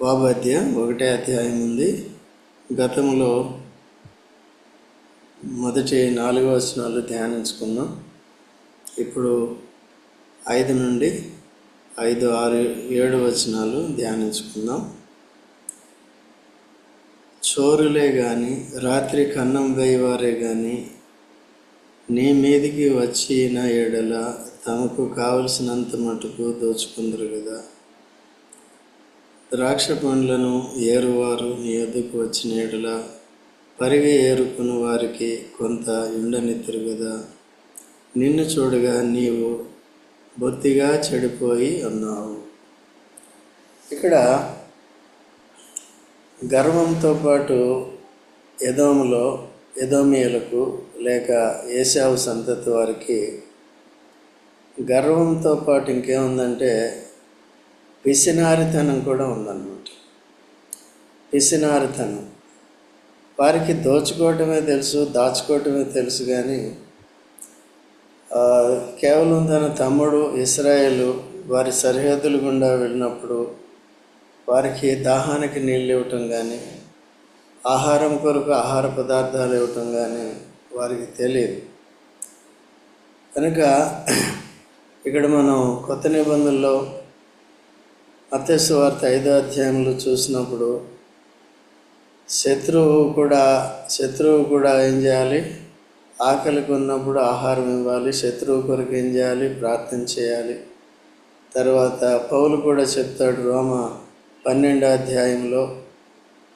వాభద్యం ఒకటే అధ్యాయం ఉంది. గతంలో మొదటి నాలుగో వచనాలు ధ్యానించుకున్నాం ఇప్పుడు ఐదు నుండి ఐదు ఆరు ఏడు వచనాలు ధ్యానించుకుందాం. చోరులే కానీ రాత్రి కన్నం వేయవారే కానీ నీ మీదికి వచ్చిన ఏడల తమకు కావలసినంత మటుకు దోచుకుందరు కదా. ద్రాక్ష పండ్లను ఏరువారు నీ వద్దకు వచ్చిన ఎడల పరిగి ఏరుకుని వారికి కొంత ఉండనిద్దరు కదా నిన్ను చూడగా నీవు బొత్తిగా చెడిపోయి ఉన్నావు. ఇక్కడ గర్వంతో పాటు ఎదోములో ఎదోమియలకు లేక ఏసావు సంతతి వారికి గర్వంతో పాటు ఇంకేముందంటే పిసినారితనం కూడా ఉందన్నమాట. పిసినారితనం. వారికి దోచుకోవటమే తెలుసు దాచుకోవటమే తెలుసు కానీ కేవలం తన తమ్ముడు ఇస్రాయేలు వారి సరిహద్దుల గుండా వెళ్ళినప్పుడు వారికి దాహానికి నీళ్ళు ఇవ్వటం కానీ ఆహారం కొరకు ఆహార పదార్థాలు ఇవ్వటం కానీ వారికి తెలియదు. కనుక ఇక్కడ మనం కొత్త నిబంధనలో మత్స్సు వార్త ఐదో అధ్యాయంలో చూసినప్పుడు శత్రువు కూడా శత్రువు కూడా ఏం చేయాలి? ఆకలికి ఉన్నప్పుడు ఆహారం ఇవ్వాలి శత్రువు కొరకు ఏం చేయాలి? ప్రార్థన చేయాలి. తర్వాత పౌలు కూడా చెప్తాడు రోమ పన్నెండో అధ్యాయంలో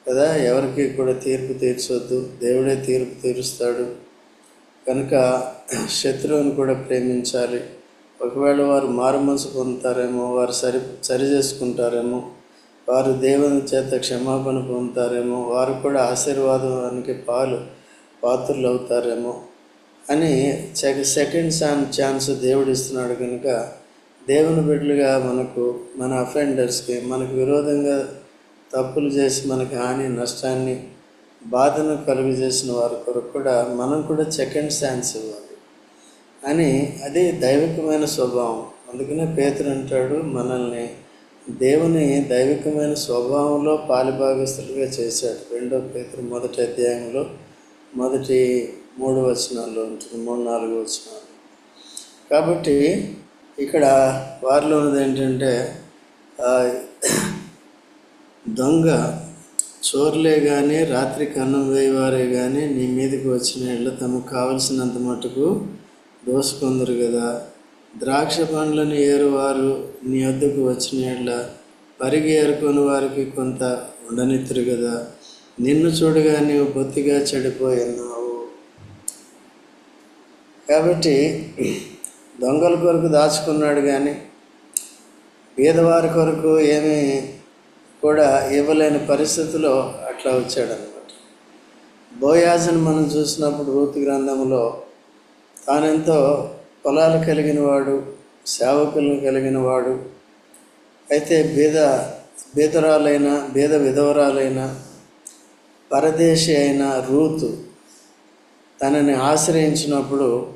కదా ఎవరికి కూడా తీర్పు తీర్చొద్దు దేవుడే తీర్పు తీరుస్తాడు. కనుక శత్రువుని కూడా ప్రేమించాలి. ఒకవేళ వారు మారు మనసు పొందుతారేమో వారు సరి సరి చేసుకుంటారేమో వారు దేవుని చేత క్షమాపణ పొందుతారేమో వారు కూడా ఆశీర్వాదానికి పాలు పాత్రలు అవుతారేమో అని సెక- సెకండ్ ఛాన్స్ దేవుడు ఇస్తున్నాడు కనుక దేవుని బిడ్డలుగా మనకు మన అఫెండర్స్కి మనకు విరోధంగా తప్పులు చేసి మనకి హాని నష్టాన్ని బాధను కలుగజేసిన వారి కొరకు కూడా మనం కూడా సెకండ్ ఛాన్స్ ఇవ్వాలి. అని అది దైవికమైన స్వభావం. అందుకనే పేతురు అంటాడు మనల్ని దేవుని దైవికమైన స్వభావంలో పాలిభాగస్తులుగా చేశాడు. రెండో పేతురు మొదటి అధ్యాయంలో మొదటి మూడు వచనాల్లో ఉంటుంది మూడు నాలుగు వచనాలు. కాబట్టి ఇక్కడ వారిలో ఉన్నది ఏంటంటే దొంగ చోర్లే కానీ రాత్రి కన్నం వేయవారే కానీ నీ మీదకి వచ్చిన ఇళ్ళు తమకు కావలసినంత మటుకు దోసుకుందరు కదా ద్రాక్ష పండ్లను ఏరువారు నీ వద్దకు వచ్చిన ఇళ్ళ పరిగి ఏరుకొని వారికి కొంత ఉండనిత్తురు కదా నిన్ను చూడగా నీవు బొత్తిగా చెడిపోయినావు. కాబట్టి దొంగల కొరకు దాచుకున్నాడు కానీ బీదవారి కొరకు ఏమీ కూడా ఇవ్వలేని పరిస్థితిలో అట్లా వచ్చాడనమాట బోయాజను మనం చూసినప్పుడు రూతు గ్రంథంలో తానెంతో పొలాలు కలిగిన వాడు సేవకులను కలిగిన వాడు అయితే బీద బీదరాలైన బీద విధవరాలైన పరదేశి అయిన రూతు తనని ఆశ్రయించినప్పుడు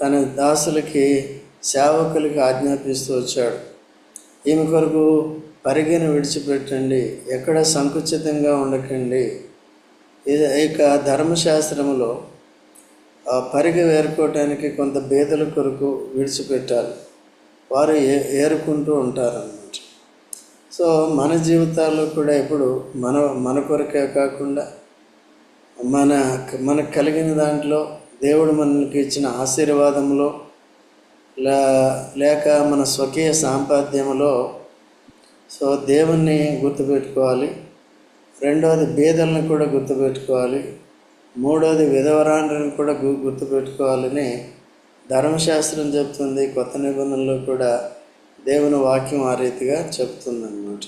తన దాసులకి సేవకులకి ఆజ్ఞాపిస్తూ వచ్చాడు. ఈమె కొరకు పరిగెను విడిచిపెట్టండి ఎక్కడ సంకుచితంగా ఉండకండి. ఇది ఇక ధర్మశాస్త్రములో ఆ పరిగె ఏరుకోవటానికి కొంత బేదల కొరకు విడిచిపెట్టాలి. వారు ఏ ఏరుకుంటూ ఉంటారన్నమాట. సో మన జీవితాల్లో కూడా ఇప్పుడు మన మన కొరకే కాకుండా మన మనకు కలిగిన దాంట్లో దేవుడు మనకి ఇచ్చిన ఆశీర్వాదంలో లే లేక మన స్వకీయ సాంపాద్యంలో సో దేవుణ్ణి గుర్తుపెట్టుకోవాలి. రెండవది బేదలను కూడా గుర్తుపెట్టుకోవాలి. మూడోది విధవరాండ్రని కూడా గుర్తుపెట్టుకోవాలని ధర్మశాస్త్రం చెప్తుంది కొత్త నిబంధనలో కూడా దేవుని వాక్యం ఆ రీతిగా చెప్తుందన్నమాట.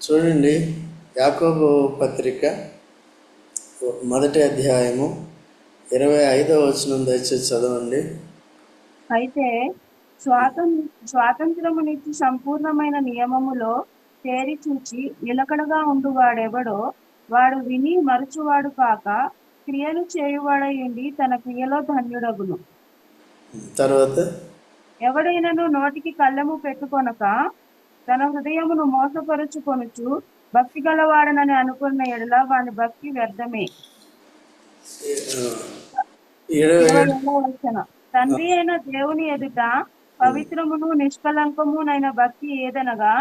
చూడండి యాకోబు పత్రిక మొదటి అధ్యాయము ఇరవై ఐదో వచనం దయచేసి చదవండి. అయితే స్వాతంత్ర స్వాతంత్రమునిచ్చి సంపూర్ణమైన నియమములో తేరి చూచి నిలకడగా ఉండువాడెవడో వాడు విని మరచువాడు కాక క్రియలు చేయువాడయుండి తన క్రియలో ధన్యుడగును. తర్వాత? ఎవడైనను నోటికి కళ్ళెము పెట్టుకొనక తన హృదయమును మోసపరుచుకొనుచు భక్తి గలవాడనని అనుకున్న ఎడల వాని భక్తి వ్యర్థమే. తండ్రి అయిన దేవుని ఎదుట పవిత్రమును నిష్కలంకమునైన భక్తి ఏదనగా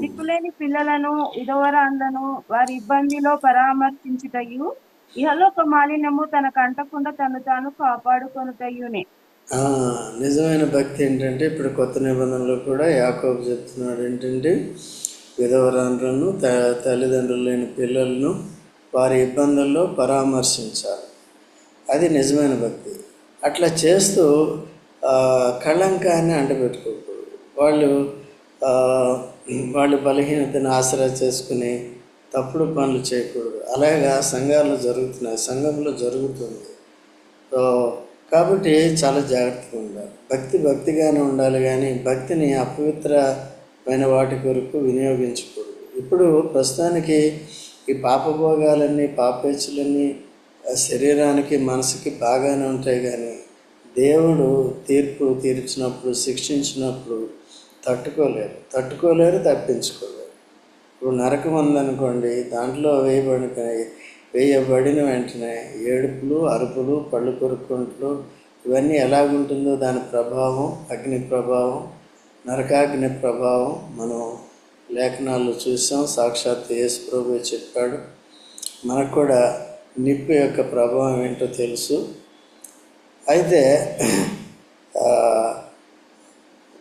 దిక్కులేని పిల్లలను విధవరాండ్లను వారి ఇబ్బందిలో పరామర్శించుటయు ఇహలోక మాలిన్యము తనకు అంటకుండా తను తాను కాపాడుకొనుటయునే నిజమైన భక్తి ఏంటంటే ఇప్పుడు కొత్త నిబంధనలో కూడా యాకోబు చెప్తున్నాడు ఏంటంటే విధవరాండ్రను త తల్లిదండ్రులు లేని పిల్లలను వారి ఇబ్బందుల్లో పరామర్శించాలి. అది నిజమైన భక్తి. అట్లా చేస్తూ కళంకాన్ని అంటపెట్టుకోకూడదు వాళ్ళు వాళ్ళు వాళ్ళ బలహీనతను ఆసరా చేసుకుని తప్పుడు పనులు చేయకూడదు. అలాగా సంఘాల్లో జరుగుతున్నాయి సంఘంలో జరుగుతుంది. కాబట్టి చాలా జాగ్రత్తగా ఉండాలి. భక్తి భక్తిగానే ఉండాలి కానీ భక్తిని అపవిత్రమైన వాటి కొరకు వినియోగించకూడదు. ఇప్పుడు ప్రస్తుతానికి ఈ పాపభోగాలన్నీ పాపేచ్చులన్నీ శరీరానికి మనసుకి బాగానే ఉంటాయి కానీ దేవుడు తీర్పు తీర్చినప్పుడు శిక్షించినప్పుడు తట్టుకోలేరు. తట్టుకోలేరు తప్పించుకోలేరు. ఇప్పుడు నరకం ఉందనుకోండి దాంట్లో వేయబడిన వేయబడిన వెంటనే ఏడుపులు అరుపులు పళ్ళు కొరుక్కుంట్లు ఇవన్నీ ఎలాగుంటుందో దాని ప్రభావం అగ్ని ప్రభావం నరకాగ్ని ప్రభావం మనం లేఖనాల్లో చూసాం. సాక్షాత్ యేసు ప్రభు చెప్పాడు. మనకు కూడా నిప్పు యొక్క ప్రభావం ఏంటో తెలుసు. అయితే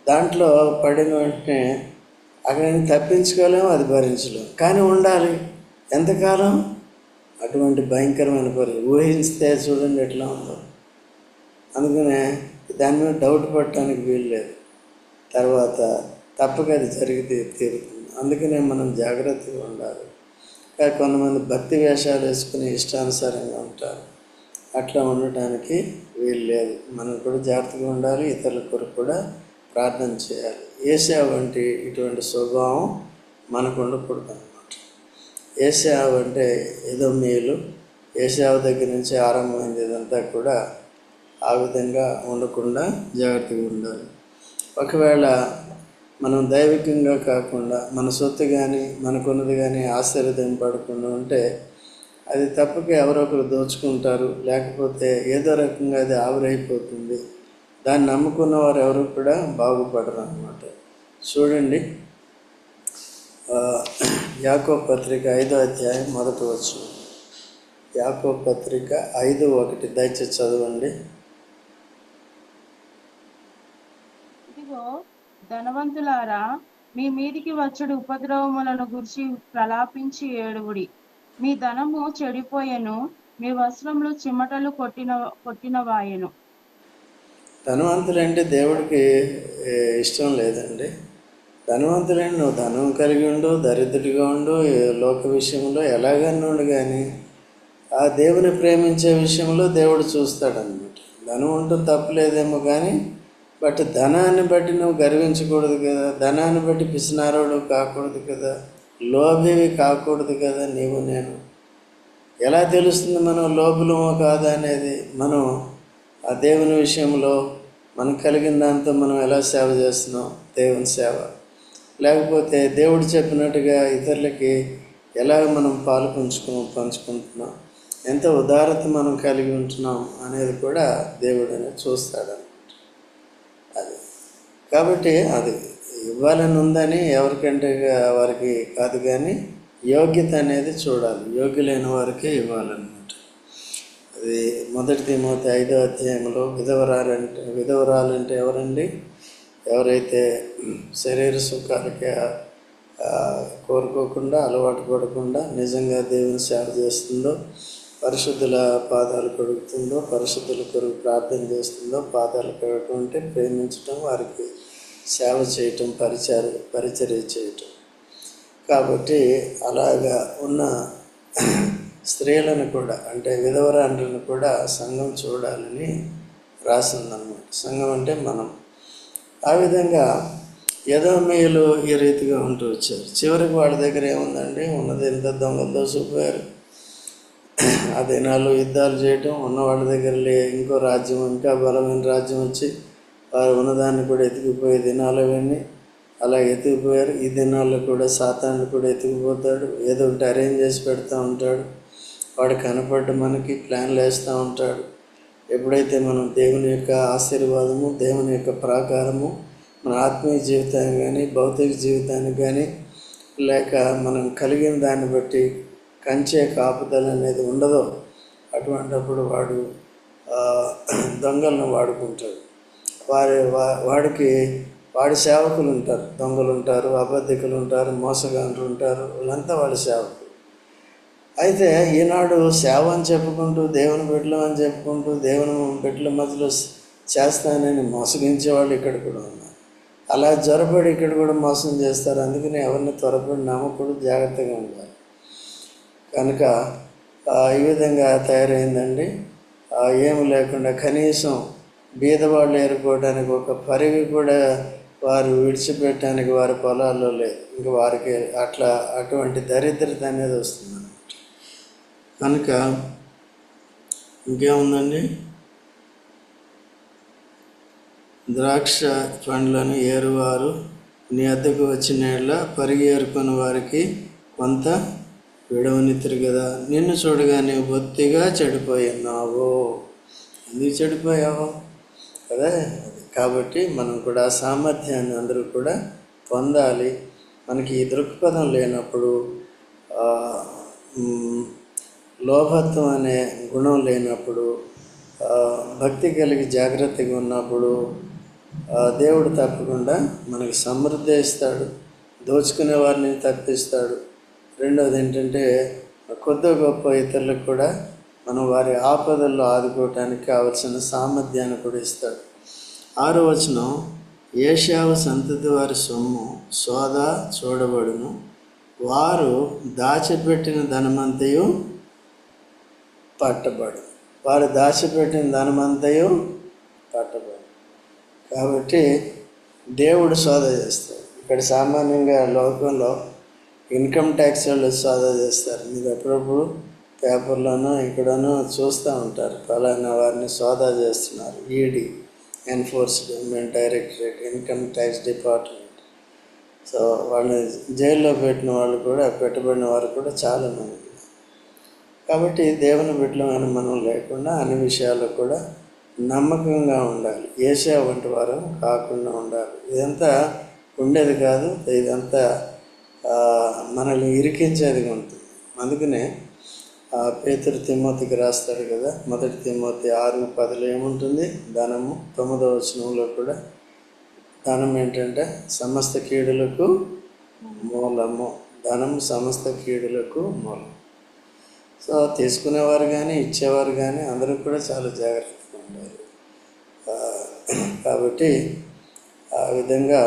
దాంట్లో పడిన వెంటనే అక్కడ తప్పించుకోలేము అది భరించలేము. కానీ ఉండాలి. ఎంతకాలం? అటువంటి భయంకరమైన పరి ఊహిస్తే చూడండి ఎట్లా ఉందో. అందుకనే దాని మీద డౌట్ పడటానికి వీలు లేదు. తర్వాత తప్పక అది జరిగితే తీరుతుంది. అందుకనే మనం జాగ్రత్తగా ఉండాలి. కానీ కొంతమంది భక్తి వేషాలు వేసుకుని ఇష్టానుసారంగా ఉంటారు. అట్లా ఉండటానికి వీలు లేదు. మనం కూడా జాగ్రత్తగా ఉండాలి. ఇతరుల కొరకు కూడా ప్రార్థన చేయాలి. ఏసా వంటి ఇటువంటి స్వభావం మనకు ఉండకూడదు అనమాట ఏసావు అంటే ఏదో మేలు ఏసావు దగ్గర నుంచి ఆరంభమైంది ఇదంతా కూడా ఆ విధంగా ఉండకుండా జాగ్రత్తగా ఉండాలి. ఒకవేళ మనం దైవికంగా కాకుండా మన సొత్తు కానీ మనకున్నది కానీ ఆశీర్వదింపడకుండా ఉంటే అది తప్పక ఎవరొకరు దోచుకుంటారు లేకపోతే ఏదో రకంగా అది ఆవిరైపోతుంది. దాన్ని నమ్ముకున్న వారు ఎవరు కూడా బాగుపడరు అనమాట చూడండి యాకో పత్రిక ఐదో అధ్యాయం మొదటి వచ్చు యాకో పత్రిక ఐదు ఒకటి. దయచేసి చదవండి. ఇదిగో ధనవంతులారా మీ మీదికి వచ్చడు ఉపద్రవములను గురించి ప్రలాపించి ఏడువుడి. మీ ధనము చెడిపోయెను మీ వస్త్రములు చిమటలు కొట్టిన కొట్టిన వాయెను ధనవంతులంటే దేవుడికి ఇష్టం లేదండి. ధనవంతులంటే నువ్వు ధనం కలిగి ఉండు దరిద్రుడిగా ఉండు లోక విషయంలో ఎలాగన్నా ఉండు కానీ ఆ దేవుని ప్రేమించే విషయంలో దేవుడు చూస్తాడనమాట ధనం ఉంటూ తప్పలేదేమో కానీ బట్ ధనాన్ని బట్టి నువ్వు గర్వించకూడదు కదా ధనాన్ని బట్టి పిసినారోడు కాకూడదు కదా లోభివి కాకూడదు కదా నీవు నేను. ఎలా తెలుస్తుంది మనం లోపులమో కాదా అనేది మనం ఆ దేవుని విషయంలో మనకు కలిగిన దాంతో మనం ఎలా సేవ చేస్తున్నాం? దేవుని సేవ. లేకపోతే దేవుడు చెప్పినట్టుగా ఇతరులకి ఎలా మనం పాలు పంచుకు పంచుకుంటున్నాం? ఎంత ఉదారత మనం కలిగి ఉంటున్నాం అనేది కూడా దేవుడు అనేది చూస్తాడనమాట అది. కాబట్టి అది ఇవ్వాలని ఉందని ఎవరికంటే వారికి కాదు కానీ యోగ్యత అనేది చూడాలి. యోగ్యులైన వారికే ఇవ్వాలని. అది మొదటి తిమోతి ఐదో అధ్యాయంలో విధవరాలంటే విధవరాలంటే ఎవరండి? ఎవరైతే శరీర సుఖాలకి కోరుకోకుండా అలవాటు పడకుండా నిజంగా దేవుని సేవ చేస్తుందో పరిశుద్ధుల పాదాలు కడుగుతుందో పరిశుద్ధుల కొరకు ప్రార్థన చేస్తుందో పాదాలు కడగటం అంటే ప్రేమించటం వారికి సేవ చేయటం పరిచర్ పరిచర్య చేయటం. కాబట్టి అలాగా ఉన్న స్త్రీలను కూడా అంటే విధవరాండ్రను కూడా సంఘం చూడాలని రాసిందనమాట సంఘం అంటే మనం. ఆ విధంగా ఏదో ఈ రీతిగా ఉంటూ వచ్చారు. చివరికి వాళ్ళ దగ్గర ఏముందండి? ఉన్నది ఎంత? దొంగలు దోసుకుపోయారు. ఆ దినాలు యుద్ధాలు చేయటం ఉన్న వాళ్ళ దగ్గర లే ఇంకో రాజ్యం ఇంకా బలమైన రాజ్యం వచ్చి వారు ఉన్నదాన్ని కూడా ఎతికిపోయే దినాలు అవన్నీ. అలా ఎతికిపోయారు ఈ దినాల్లో కూడా సాతాన్ని కూడా ఎతికిపోతాడు ఏదో ఒకటి అరేంజ్ చేసి పెడతా ఉంటాడు. వాడు కనపడ్డ మనకి ప్లాన్లు వేస్తూ ఉంటాడు. ఎప్పుడైతే మనం దేవుని యొక్క ఆశీర్వాదము దేవుని యొక్క ప్రాకారము మన ఆత్మీయ జీవితానికి కానీ భౌతిక జీవితానికి కానీ లేక మనం కలిగిన దాన్ని బట్టి కంచే కాపుదల అనేది ఉండదో అటువంటప్పుడు వాడు దొంగలను వాడుకుంటాడు. వారి వా- వాడికి వాడి సేవకులు ఉంటారు. దొంగలు ఉంటారు అబద్ధికులు ఉంటారు మోసగాండ్రు ఉంటారు వీళ్ళంతా వాళ్ళ సేవకులు. అయితే ఈనాడు సేవ అని చెప్పుకుంటూ దేవుని బిడ్డలు అని చెప్పుకుంటూ దేవుని బిడ్డల మధ్యలో చేస్తానని మోసగించే వాళ్ళు ఇక్కడ కూడా ఉన్నారు. అలా జ్వరపడి ఇక్కడ కూడా మోసం చేస్తారు. అందుకని ఎవరిని త్వరపడి నమ్మకూడదు జాగ్రత్తగా ఉండాలి. కనుక ఈ విధంగా తయారైందండి. ఏమి లేకుండా కనీసం బీదవాళ్ళు ఏరుకోవడానికి ఒక పరివి కూడా వారు విడిచిపెట్టడానికి వారి పొలాల్లో లేదు. ఇంక వారికి అట్లా అటువంటి దరిద్రత అనేది వస్తుంది. కనుక ఇంకేముందండి? ద్రాక్ష పండ్లను ఏరువారు. నీ అద్దకు వచ్చిన పరిగి ఏరుకుని వారికి కొంత విడవనిత్తురు కదా. నిన్ను చూడగానే బొత్తిగా చెడిపోయి ఉన్నావు ఎందుకు చెడిపోయావు? కదా? కాబట్టి మనం కూడా ఆ సామర్థ్యాన్ని అందరూ కూడా పొందాలి. మనకి ఈ దృక్పథం లేనప్పుడు లోభత్వం అనే గుణం లేనప్పుడు భక్తి కలిగి జాగ్రత్తగా ఉన్నప్పుడు దేవుడు తప్పకుండా మనకి సమృద్ధి ఇస్తాడు దోచుకునే వారిని తప్పిస్తాడు. రెండవది ఏంటంటే కొద్ది గొప్ప ఇతరులకు కూడా మనం వారి ఆపదల్లో ఆదుకోవటానికి కావలసిన సామర్థ్యాన్ని కూడా ఇస్తాడు. ఆరో వచనం ఏషావు సంతతి వారి సొమ్ము సోదా చూడబడును. వారు దాచిపెట్టిన ధనమంతయు పట్టబడు వారు దాచిపెట్టిన ధనమంతయు పట్టబడు కాబట్టి దేవుడు సోదా చేస్తాడు. ఇక్కడ సామాన్యంగా లోకంలో ఇన్కమ్ ట్యాక్స్ వాళ్ళు సోద చేస్తారు. మీరు అప్పుడప్పుడు పేపర్లోనూ ఇక్కడనూ చూస్తూ ఉంటారు. ఫలానా వారిని సోదా చేస్తున్నారు. ED enforcement directorate income tax department. So వాళ్ళని జైల్లో పెట్టిన వాళ్ళు కూడా పెట్టబడిన వారు కూడా చాలామంది. కాబట్టి దేవుని బిడ్డలమైన మనం లేకుండా అన్ని విషయాల్లో కూడా నమ్మకంగా ఉండాలి. ఏషియా వంటి వారు కాకుండా ఉండాలి. ఇదంతా ఉండేది కాదు ఇదంతా మనల్ని ఇరికించేది ఉంటుంది అందుకనే ఆ, పేతురు తిమ్మతికి రాస్తాడు కదా మొదటి తిమ్మతి ఆరు పదిలో ఏముంటుంది? ధనము. తొమ్మిదవ వచనంలో కూడా ధనం ఏంటంటే సమస్త కీడులకు మూలము. ధనం సమస్త కీడులకు మూలం. సో తీసుకునేవారు కానీ ఇచ్చేవారు కానీ అందరూ కూడా చాలా జాగ్రత్తగా ఉండాలి. కాబట్టి ఆ విధంగా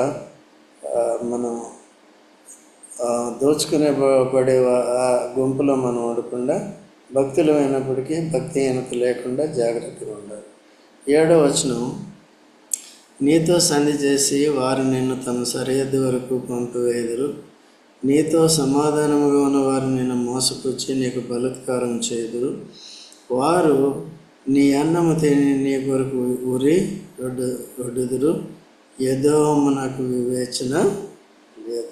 మనం దోచుకునే పడే ఆ గుంపులో మనం ఉండకుండా భక్తులమైనప్పటికీ భక్తిహీనత లేకుండా జాగ్రత్తగా ఉండాలి. ఏడో వచనం నీతో సంధి చేసి వారు నిన్ను తమ సరిహద్దు వరకు పంపివేదురు. నీతో సమాధానముగా ఉన్న వారు నిన్ను మోసపుచ్చి నీకు బలత్కారం చేదురు వారు నీ అన్నము తిని నీ కొరకు ఉరి రొడ్డు రొడ్డుదురు. ఏదో నాకు వివేచన లేదు.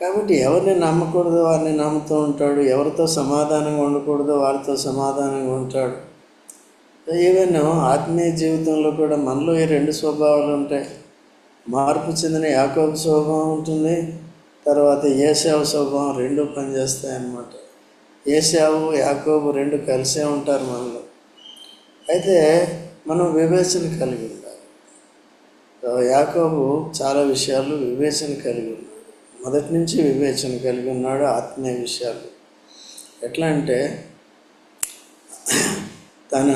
కాబట్టి ఎవరిని నమ్మకూడదు వారిని నమ్ముతూ ఉంటాడు. ఎవరితో సమాధానంగా ఉండకూడదో వారితో సమాధానంగా ఉంటాడు. ఈవెన్ ఆత్మీయ జీవితంలో కూడా మనలో ఈ రెండు స్వభావాలు ఉంటాయి. మార్పు చెందిన యాకోబు స్వభావం ఉంటుంది తర్వాత ఏసావు స్వభావం రెండు పనిచేస్తాయి అన్నమాట ఏసావు యాకోబు రెండు కలిసే ఉంటారు మనలో. అయితే మనం వివేచన కలిగి ఉండాలి. యాకోబు చాలా విషయాలు వివేచన కలిగి ఉన్నాడు. మొదటి నుంచి వివేచన కలిగి ఉన్నాడు ఆత్మీయ విషయాలు ఎట్లా అంటే తన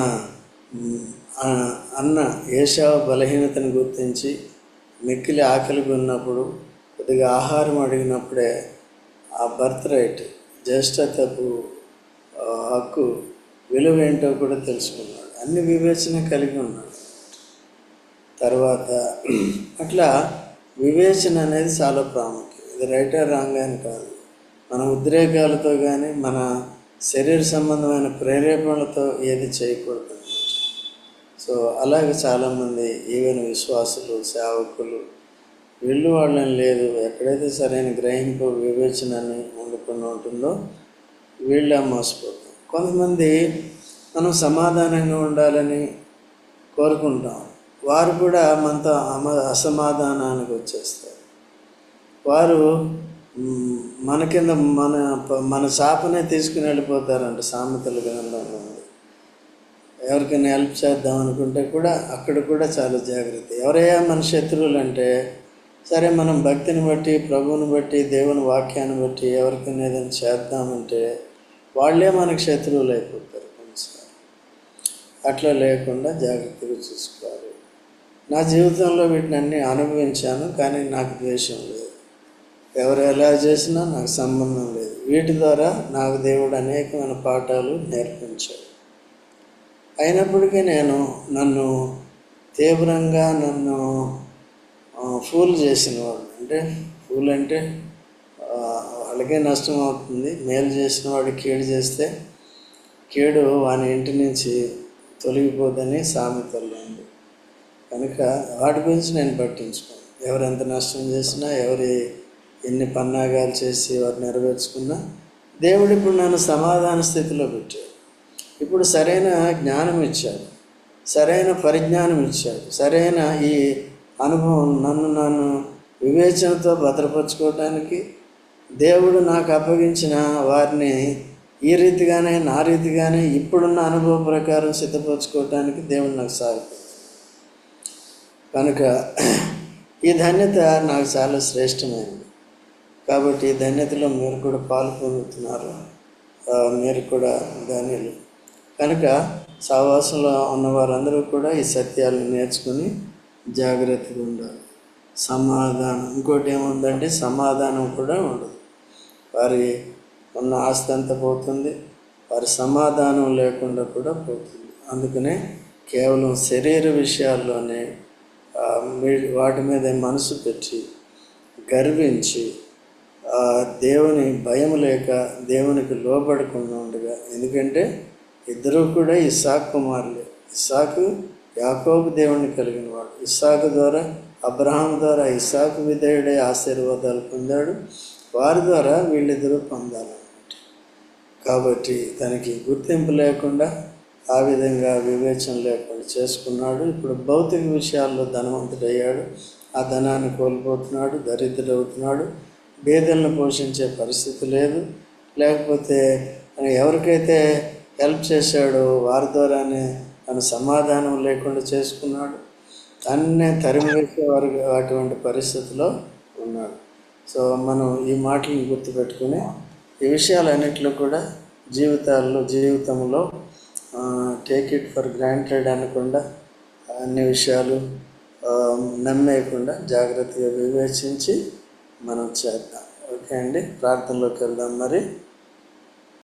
అన్న ఏషావ బలహీనతను గుర్తించి మిక్కిలి ఆకలిగా ఉన్నప్పుడు కొద్దిగా ఆహారం అడిగినప్పుడే ఆ బర్త్ రైట్ జ్యేష్ఠతపు హక్కు విలువ ఏంటో కూడా తెలుసుకున్నాడు. అన్ని వివేచన కలిగి ఉన్నాడు. తర్వాత అట్లా వివేచన అనేది చాలా ప్రాముఖ్యం. ఇది రైటర్ రాంగ్ అని కాదు. మన ఉద్రేకాలతో కానీ మన శరీర సంబంధమైన ప్రేరేపణలతో ఏది చేయకూడదు. సో అలాగే చాలామంది ఈవెన్ విశ్వాసులు సేవకులు వీళ్ళు వాళ్ళని లేదు. ఎక్కడైతే సరైన గ్రహింపు వివేచనని వండుకొని ఉంటుందో వీళ్ళ మోసపోతాం కొంతమంది మనం సమాధానంగా ఉండాలని కోరుకుంటాం. వారు కూడా మనతో అమ అసమాధానానికి వచ్చేస్తారు. వారు మన కింద మన మన చాపనే తీసుకుని వెళ్ళిపోతారంట సామెతల గ్రంథంలో. ఎవరికైనా హెల్ప్ చేద్దాం అనుకుంటే కూడా అక్కడ కూడా చాలా జాగ్రత్త. ఎవరయ్యా మన శత్రువులు అంటే సరే మనం భక్తిని బట్టి ప్రభువుని బట్టి దేవుని వాక్యాన్ని బట్టి ఎవరికైనా ఏదైనా చేద్దామంటే వాళ్ళే మనకు శత్రువులు అయిపోతారు కొన్నిసార్లు. అట్లా లేకుండా జాగ్రత్తగా చూసుకోవాలి. నా జీవితంలో వీటిని అన్నీ అనుభవించాను కానీ నాకు ద్వేషం లేదు. ఎవరు ఎలా చేసినా నాకు సంబంధం లేదు. వీటి ద్వారా నాకు దేవుడు అనేకమైన పాఠాలు నేర్పించాడు. అయినప్పటికీ నేను నన్ను తీవ్రంగా నన్ను ఫూల్ చేసిన వాడు. అంటే ఫూల్ అంటే వాళ్ళకే నష్టం అవుతుంది. మేలు చేసిన వాడు కీడు చేస్తే కీడు వాని ఇంటి నుంచి తొలగిపోదని సామెతల్లో ఉంది కనుక వాటి గురించి నేను పట్టించుకోను. ఎవరు ఎంత నష్టం చేసినా ఎవరి ఎన్ని పన్నాగాలు చేసి వారు నెరవేర్చుకున్నా దేవుడు ఇప్పుడు నన్ను సమాధాన స్థితిలో పెట్టాడు. ఇప్పుడు సరైన జ్ఞానం ఇచ్చాడు సరైన పరిజ్ఞానం ఇచ్చాడు సరైన ఈ అనుభవం నన్ను నన్ను వివేచనతో భద్రపరచుకోవడానికి దేవుడు నాకు అప్పగించిన వారిని ఈ రీతిగానే నా రీతిగానే ఇప్పుడున్న అనుభవం ప్రకారం సిద్ధపరచుకోవటానికి దేవుడు నాకు సాగు కనుక ఈ ధన్యత నాకు చాలా శ్రేష్టమైనది. కాబట్టి ఈ ధన్యతలో మీరు కూడా పాలు పొందుతున్నారు. మీరు కూడా ధన్యులు. కనుక సహవాసంలో ఉన్న వారందరూ కూడా ఈ సత్యాలను నేర్చుకుని జాగ్రత్తగా ఉండాలి. సమాధానం. ఇంకోటి ఏముందంటే సమాధానం కూడా ఉండదు. వారి ఉన్న ఆస్తి అంతా పోతుంది? వారి సమాధానం లేకుండా కూడా పోతుంది. అందుకనే కేవలం శరీర విషయాల్లోనే వాటి మీద మనసు పెట్టి గర్వించి దేవుని భయం లేక దేవునికి లోబడకుండా ఉండగా ఎందుకంటే ఇద్దరూ కూడా ఇస్సాకు కుమారులే. ఇస్సాకు యాకోబు దేవుణ్ణి కలిగిన వాడు. ఇస్సాకు ద్వారా అబ్రహాం ద్వారా ఇస్సాకు విధేయుడే ఆశీర్వాదాలు పొందాడు. వారి ద్వారా వీళ్ళిద్దరూ పొందాలన్నమాట. కాబట్టి తనకి గుర్తింపు లేకుండా ఆ విధంగా వివేచన లేకుండా చేసుకున్నాడు. ఇప్పుడు భౌతిక విషయాల్లో ధనవంతుడయ్యాడు. ఆ ధనాన్ని కోల్పోతున్నాడు దరిద్రుడవుతున్నాడు. బేదలను పోషించే పరిస్థితి లేదు. లేకపోతే ఎవరికైతే హెల్ప్ చేశాడు. వారి ద్వారానే తన సమాధానం లేకుండా చేసుకున్నాడు. తన్నే తరిమి వేసేవారు అటువంటి పరిస్థితిలో ఉన్నాడు. సో మనం ఈ మాటలను గుర్తుపెట్టుకుని ఈ విషయాలన్నింటిలో కూడా జీవితాల్లో జీవితంలో టేక్ ఇట్ ఫర్ గ్రాంటెడ్ అనకుండా అన్ని విషయాలు నమ్మేయకుండా జాగ్రత్తగా వివేచించి మనం చేద్దాం. ఓకే అండి? ప్రార్థనలోకి వెళ్దాం మరి.